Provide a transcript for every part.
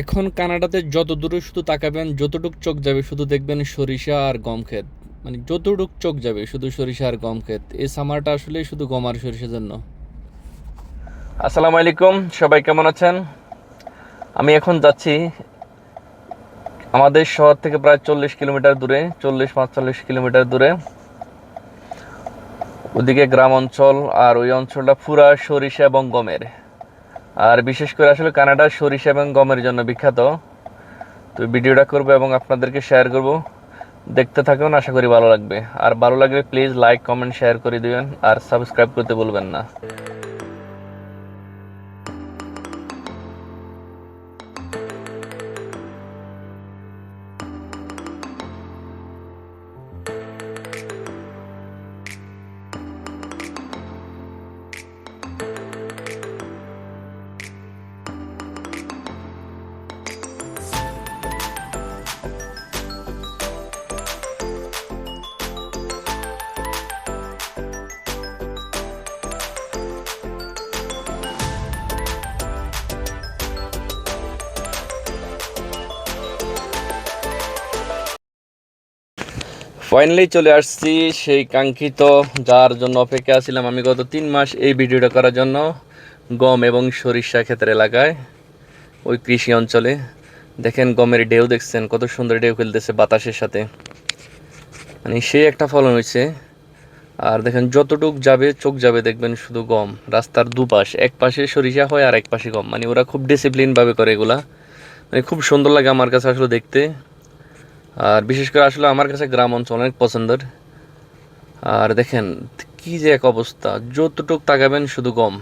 এখন কানাডাতে যত দূরে শুধু তাকাবেন, যতটুক চোখ যাবে শুধু দেখবেন সরিষা আর গম ক্ষেত। মানে যতটুক চোখ যাবে শুধু সরিষা আর গম ক্ষেত। এই সামারটা আসলে শুধু গম আর সরিষার জন্য। আসসালামু আলাইকুম, সবাই কেমন আছেন? আমি এখন যাচ্ছি আমাদের শহর থেকে প্রায় চল্লিশ কিলোমিটার দূরে, চল্লিশ পাঁচচল্লিশ কিলোমিটার দূরে। ওদিকে গ্রাম অঞ্চল আর ওই অঞ্চলটা পুরা সরিষা এবং গমের। আর বিশেষ করে আসলে কানাডা সরিষা এবং গমের জন্য বিখ্যাত। তো ভিডিওটা করব এবং আপনাদেরকে শেয়ার করব। দেখতে থাকুন, আশা করি ভালো লাগবে। আর ভালো লাগলে প্লিজ লাইক কমেন্ট শেয়ার করে দিবেন। আর সাবস্ক্রাইব করতে বলবেন না। ফাইনালি চলে আসছি সেই কাঙ্ক্ষিত যার জন্য অপেক্ষা ছিলাম আমি গত তিন মাস এই ভিডিওটা করার জন্য গম এবং সরিষা ক্ষেতের এলাকায়, ওই কৃষি অঞ্চলে। দেখেন গমের ঢেউ দেখছেন, কত সুন্দর ঢেউ খেলতেছে বাতাসের সাথে। মানে সেই একটা ফলন হয়েছে। আর দেখেন যতটুক যাবে, চোখ যাবে, দেখবেন শুধু গম। রাস্তার দুপাশ, এক পাশে সরিষা হয় আর এক পাশে গম। মানে ওরা খুব ডিসিপ্লিনভাবে করে এগুলা। মানে খুব সুন্দর লাগে আমার কাছে আসলে দেখতে। আর বিশেষ করে আসলে আমার কাছে গ্রাম অঞ্চল অনেক পছন্দের। আর দেখেন, কি যে এক অবস্থা। যতটুক তাকাবেন, শুধু গম।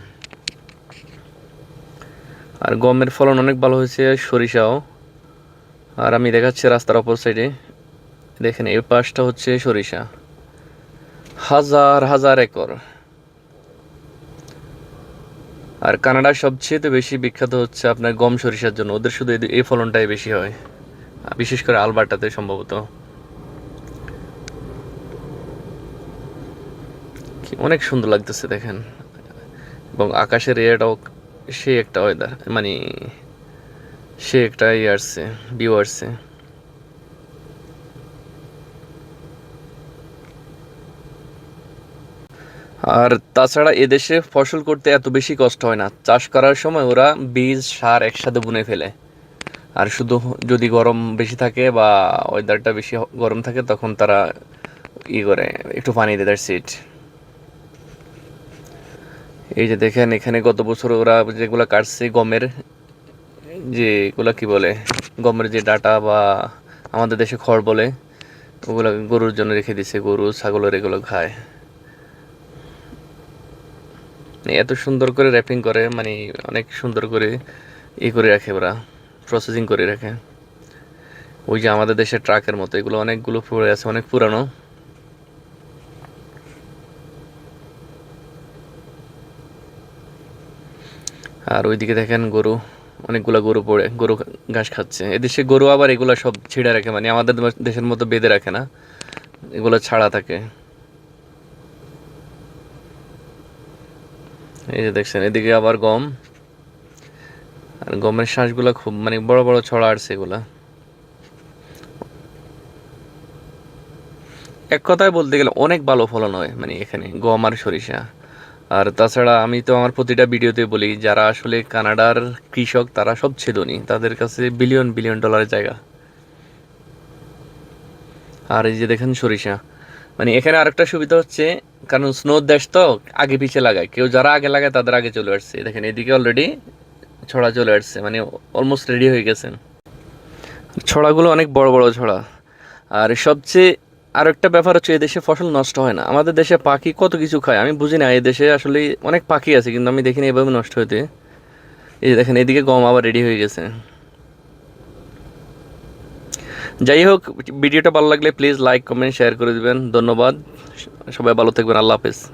আর গমের ফলন অনেক ভালো হয়েছে, সরিষাও। আর আমি দেখাচ্ছি রাস্তার অপর সাইডে। দেখেন, এই পাশটা হচ্ছে সরিষা। হাজার হাজার একর। আর কানাডার সবচেয়ে বেশি বিখ্যাত হচ্ছে আপনার গম সরিষার জন্য। ওদের শুধু এই- এই ফলনটাই বেশি হয়। বিশেষ করে আলবার্টাতে সম্ভবত। অনেক সুন্দর লাগতেছে দেখেন। এবং আকাশের এটাও সে একটা ওয়েদার মানে সে একটা ইয়ে আসছে ভিউ আসছে আর তাছাড়া এদেশে ফসল করতে এত বেশি কষ্ট হয় না। চাষ করার সময় ওরা বীজ, সার একসাথে বুনে ফেলে। আর শুধু যদি গরম বেশি থাকে বা ওয়েদারটা বেশি গরম থাকে, তখন তারা ই করে, একটু পানি দেয় দ্যাটস ইট এই যে দেখেন, এখানে গত বছর ওরা যেগুলো কাটছে গমের, যে এগুলো কি বলে, গমের যে ডাটা বা আমাদের দেশে খড় বলে, ওগুলো গরুর জন্য রেখে দিছে, গরু, ছাগলের এগুলো খায়। এত সুন্দর করে র্যাপিং করে মানে অনেক সুন্দর করে ই করে রাখে ওরা। প্রসেসিং করে রাখে। ওই যে আমাদের দেশের ট্রাকের মতো, এগুলো অনেকগুলো পড়ে আছে, অনেক পুরানো। আর ওইদিকে দেখেন গরু, অনেকগুলো গরু পড়ে, গরু ঘাস খাচ্ছে। এদেশে গরু আবার এগুলো সব ছিঁড়ে রাখে মানে আমাদের দেশের মতো বেঁধে রাখে না। এগুলো ছাড়া থাকে। এই যে দেখছেন, এদিকে আবার গম। আর গমের শ্বাসগুলো খুব মানে বড় বড় ছড়া আসছে এগুলা এক কথায় বলতে গেলে অনেক ভালো ফলন হয় মানে এখানে, গম আর সরিষা। আর তাছাড়া আমি তো আমার প্রতিটা ভিডিওতে বলি, যারা আসলে কানাডার কৃষক, তারা সবচেয়ে ধনী তাদের কাছে বিলিয়ন বিলিয়ন ডলারের জায়গা। আর এই যে দেখেন সরিষা। মানে এখানে আরেকটা সুবিধা হচ্ছে, কারণ স্নোর দেশ তো আগে পিছিয়ে লাগায়। কেউ যারা আগে লাগায়, তাদের আগে চলে আসছে। দেখেন এদিকে অলরেডি ছড়া চলে আসছে মানে অলমোস্ট রেডি হয়ে গেছেন। ছড়াগুলো অনেক বড় বড় ছড়া। আর সবচেয়ে আর একটা ব্যাপার হচ্ছে, এদেশে ফসল নষ্ট হয় না। আমাদের দেশে পাখি কত কিছু খায়, আমি বুঝি না দেশে আসলে অনেক পাখি আছে, কিন্তু আমি দেখিনি এভাবে নষ্ট হতে। এই দেখেন, এদিকে গম আবার রেডি হয়ে গেছে। যাই হোক, ভিডিওটা ভালো লাগলে প্লিজ লাইক কমেন্ট শেয়ার করে দিবেন। ধন্যবাদ। সবাই ভালো থাকবেন, আল্লাহ হাফেজ।